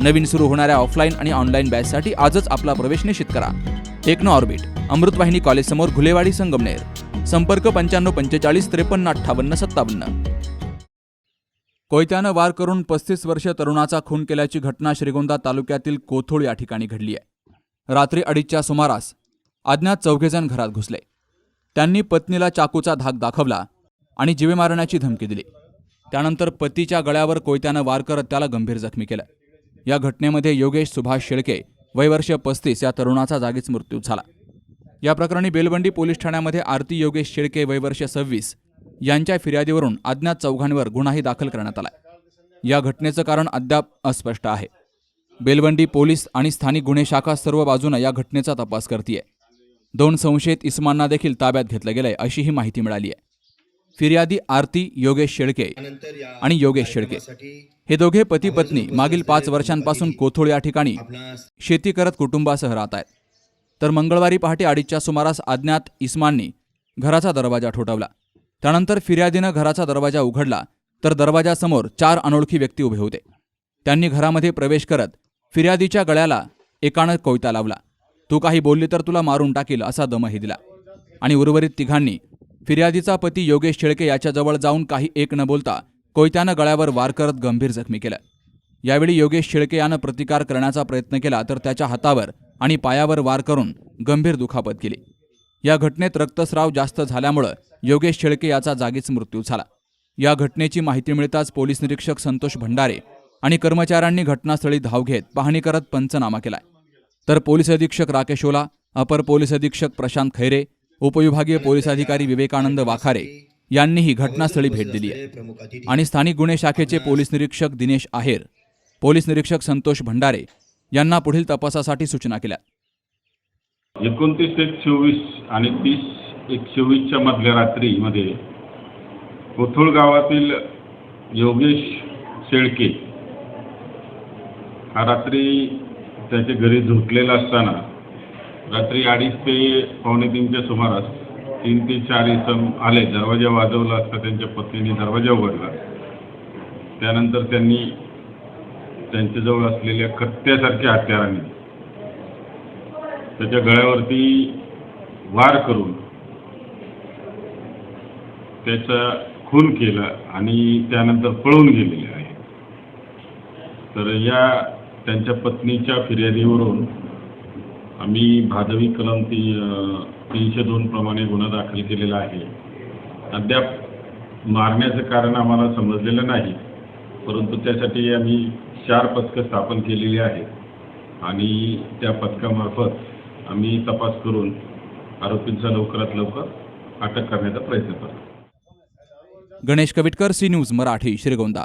नवीन सुरू होणाऱ्या ऑफलाईन आणि ऑनलाईन बॅचसाठी आजच आपला प्रवेश निश्चित करा. टेक्नो ऑर्बिट अमृतवाहिनी कॉलेजसमोर घुलेवाडी संगमनेर. संपर्क पंच्याण्णव पंचेचाळीस त्रेपन्न अठ्ठावन्न सत्तावन्न. कोयत्यानं वार करून पस्तीस वर्ष तरुणाचा खून केल्याची घटना श्रीगोंदा तालुक्यातील कोथोळ या ठिकाणी घडली आहे. रात्री अडीचच्या सुमारास अज्ञात चौघेजण घरात घुसले. त्यांनी पत्नीला चाकूचा धाक दाखवला आणि जीवे मारण्याची धमकी दिली. त्यानंतर पतीच्या गळ्यावर कोयत्यानं वार करत त्याला गंभीर जखमी केलं. या घटनेमध्ये योगेश सुभाष शेळके वयवर्ष पस्तीस या तरुणाचा जागीच मृत्यू झाला. या प्रकरणी बेलवंडी पोलीस ठाण्यामध्ये आरती योगेश शेळके वयवर्ष सव्वीस यांच्या फिर्यादीवरून अज्ञात चौघांवर गुन्हाही दाखल करण्यात आला या घटनेचं कारण अद्याप अस्पष्ट आहे. बेलवंडी पोलीस आणि स्थानिक गुन्हे शाखा सर्व बाजूनं या घटनेचा तपास करतीये. दोन संशयित इस्मांना देखील ताब्यात घेतलं गेलंय अशी ही माहिती मिळाली आहे फिर्यादी आरती योगेश शेळके आणि योगेश शेळके. हे दोघे पती पत्नी मागील पाच वर्षांपासून कोथोळ या ठिकाणी शेती करत कुटुंबासह राहत आहेत. तर मंगळवारी पहाटे अडीचच्या सुमारास अज्ञात इस्माननी घराचा दरवाजा ठोठावला. त्यानंतर फिर्यादीनं घराचा दरवाजा उघडला तर दरवाजासमोर चार अनोळखी व्यक्ती उभे होते. त्यांनी घरामध्ये प्रवेश करत फिर्यादीच्या गळ्याला एकानं कोयता लावला. तू काही बोलली तर तुला मारून टाकील असा दमही दिला. आणि उर्वरित तिघांनी फिर्यादीचा पती योगेश शेळके याच्याजवळ जाऊन काही एक न बोलता कोयत्यानं गळ्यावर वार करत गंभीर जखमी केलं. यावेळी योगेश शेळके यानं प्रतिकार करण्याचा प्रयत्न केला तर त्याच्या हातावर आणि पायावर वार करून गंभीर दुखापत केली. या घटनेत रक्तस्राव जास्त झाल्यामुळं योगेश शेळके याचा जागीच मृत्यू झाला. या घटनेची माहिती मिळताच पोलीस निरीक्षक संतोष भंडारे आणि कर्मचाऱ्यांनी घटनास्थळी धाव घेत पाहणी करत पंचनामा केलाय. तर पोलीस अधीक्षक राकेश ओला अपर पोलीस अधीक्षक प्रशांत खैरे उपविभागीय पोलीस अधिकारी विवेकानंद वाखारे यांनीही घटनास्थळी भेट दिली आहे. आणि स्थानिक गुन्हे शाखेचे पोलीस निरीक्षक दिनेश आहेर पोलीस निरीक्षक संतोष भंडारे यांना पुढील तपासासाठी सूचना केल्या. एकोणतीस एक चोवीस आणि तीस एक चोवीसच्या मधल्या रात्रीमध्ये कोथुळ गावातील योगेश शेळके हा रात्री त्याच्या घरी झोपलेला असताना रात्री अडीच ते पावणे तीनच्या सुमारास तीन ते चार इसम आले दरवाजा वाजवला असता त्यांच्या पत्नीने दरवाजा उघडला. त्यानंतर त्यांनी त्यांच्याजवळ असलेल्या कत्त्यासारख्या हत्याराने त्याच्या गळ्यावरती वार करून त्याचा खून केला आणि त्यानंतर पळून गेलेले आहे तर या त्यांच्या पत्नीच्या फिर्यादीवरून आम्ही भादवी कलम ती तीनशे दोन प्रमाणे गुन्हा दाखल केलेला आहे. अद्याप मारण्याचं कारण आम्हाला समजलेलं नाही परंतु त्यासाठी आम्ही चार पथकं स्थापन केलेली आहेत. आणि त्या पथकामार्फत आम्ही तपास करून आरोपींचा लवकरात लवकर अटक करण्याचा प्रयत्न करतो. Ganesh Kavitkar C news Marathi Shrigonda.